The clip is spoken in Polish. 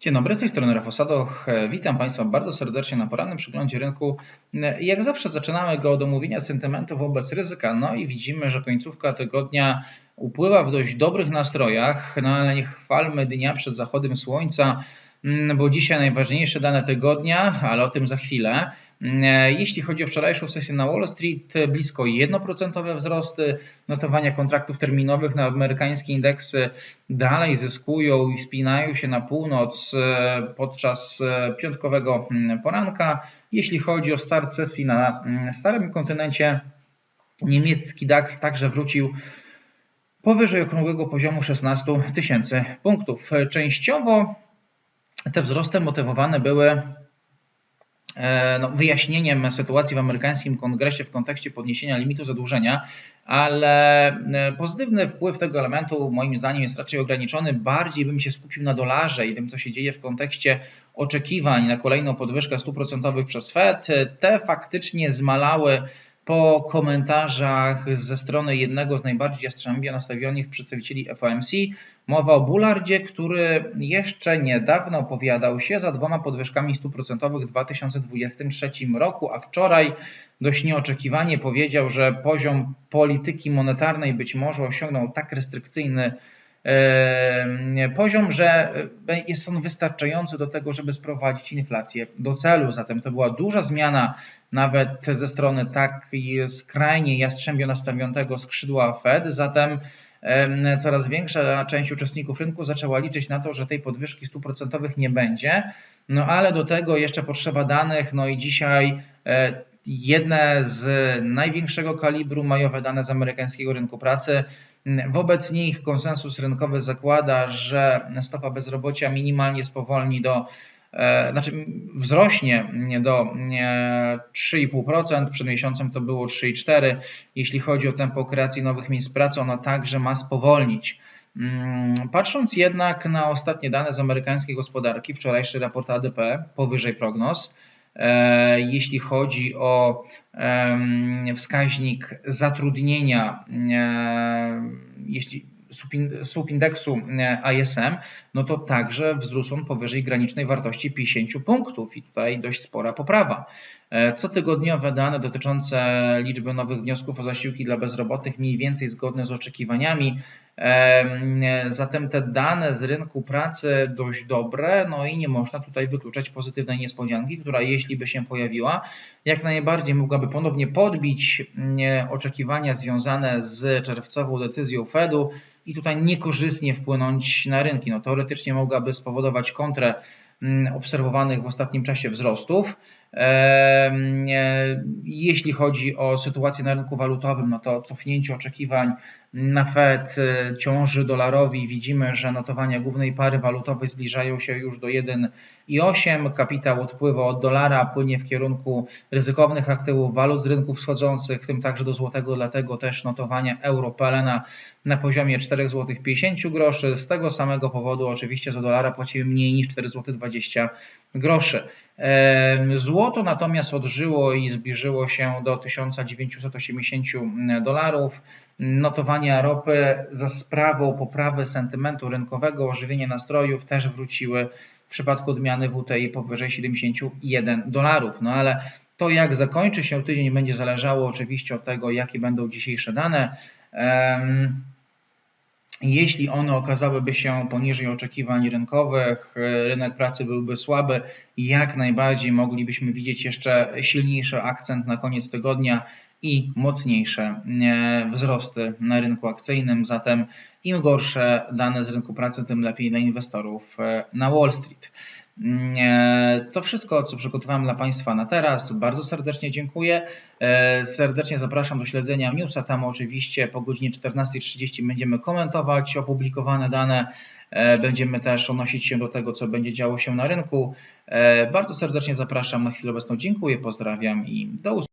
Dzień dobry, z tej strony Rafał Sadoch. Witam Państwa bardzo serdecznie na porannym przeglądzie rynku. Jak zawsze zaczynamy go od omówienia sentymentu wobec ryzyka. No i widzimy, że końcówka tygodnia upływa w dość dobrych nastrojach, no ale nie chwalmy dnia przed zachodem słońca, bo dzisiaj najważniejsze dane tygodnia, ale o tym za chwilę. E, jeśli chodzi o wczorajszą sesję na Wall Street, blisko 1% wzrosty, notowania kontraktów terminowych na amerykańskie indeksy dalej zyskują i spinają się na północ e, podczas e, piątkowego mm, poranka. Jeśli chodzi o start sesji na mm, starym kontynencie, niemiecki DAX także wrócił powyżej okrągłego poziomu 16 tysięcy punktów. Częściowo te wzrosty motywowane były E, no, wyjaśnieniem sytuacji w amerykańskim kongresie w kontekście podniesienia limitu zadłużenia, ale e, pozytywny wpływ tego elementu moim zdaniem jest raczej ograniczony. Bardziej bym się skupił na dolarze i tym, co się dzieje w kontekście oczekiwań na kolejną podwyżkę stóp procentowych przez Fed. Te faktycznie zmalały po komentarzach ze strony jednego z najbardziej jastrzębie nastawionych przedstawicieli FOMC mowa o Bullardzie, który jeszcze niedawno opowiadał się za dwoma podwyżkami stóp procentowych w 2023 roku, a wczoraj dość nieoczekiwanie powiedział, że poziom polityki monetarnej być może osiągnął tak restrykcyjny poziom, że jest on wystarczający do tego, żeby sprowadzić inflację do celu. Zatem to była duża zmiana nawet ze strony tak skrajnie jastrzębio nastawionego skrzydła Fed. Zatem coraz większa część uczestników rynku zaczęła liczyć na to, że tej podwyżki stóp procentowych nie będzie. No ale do tego jeszcze potrzeba danych, no i dzisiaj e, jedne z największego kalibru majowe dane z amerykańskiego rynku pracy. Wobec nich konsensus rynkowy zakłada, że stopa bezrobocia minimalnie spowolni do e, znaczy wzrośnie do 3,5%, przed miesiącem to było 3,4%. Jeśli chodzi o tempo kreacji nowych miejsc pracy, ono także ma spowolnić. Mm, patrząc jednak na ostatnie dane z amerykańskiej gospodarki, wczorajszy raport ADP powyżej prognoz, E, jeśli chodzi o wskaźnik zatrudnienia, e, jeśli słup indeksu e, ISM, no to także wzrósł on powyżej granicznej wartości 50 punktów i tutaj dość spora poprawa. Cotygodniowe dane dotyczące liczby nowych wniosków o zasiłki dla bezrobotnych mniej więcej zgodne z oczekiwaniami. Zatem te dane z rynku pracy dość dobre, no i nie można tutaj wykluczać pozytywnej niespodzianki, która jeśli by się pojawiła, jak najbardziej mogłaby ponownie podbić oczekiwania związane z czerwcową decyzją Fedu i tutaj niekorzystnie wpłynąć na rynki. No, teoretycznie mogłaby spowodować kontrę obserwowanych w ostatnim czasie wzrostów. Jeśli chodzi o sytuację na rynku walutowym, no to cofnięcie oczekiwań na Fed e, ciąży dolarowi. Widzimy, że notowania głównej pary walutowej zbliżają się już do 1,8. Kapitał odpływa od dolara, płynie w kierunku ryzykownych aktywów walut z rynków wschodzących, w tym także do złotego, dlatego też notowania euro PLN na poziomie 4 zł 50 groszy. Z tego samego powodu oczywiście za dolara płacimy mniej niż 4 zł 20 groszy. Złoto natomiast odżyło i zbliżyło się do 1980 dolarów. Notowania ropy za sprawą poprawy sentymentu rynkowego, ożywienia nastrojów też wróciły w przypadku odmiany WTI powyżej 71 dolarów. No ale to jak zakończy się tydzień będzie zależało oczywiście od tego, jakie będą dzisiejsze dane. Jeśli one okazałyby się poniżej oczekiwań rynkowych, rynek pracy byłby słaby, jak najbardziej moglibyśmy widzieć jeszcze silniejszy akcent na koniec tygodnia i mocniejsze e, wzrosty na rynku akcyjnym. Zatem im gorsze dane z rynku pracy, tym lepiej dla inwestorów e, na Wall Street. E, to wszystko, co przygotowałem dla Państwa na teraz. Bardzo serdecznie dziękuję. Serdecznie zapraszam do śledzenia newsa. Tam oczywiście po godzinie 14.30 będziemy komentować opublikowane dane. Będziemy też odnosić się do tego, co będzie działo się na rynku. Bardzo serdecznie zapraszam. Na chwilę obecną dziękuję, pozdrawiam i do usłyszenia.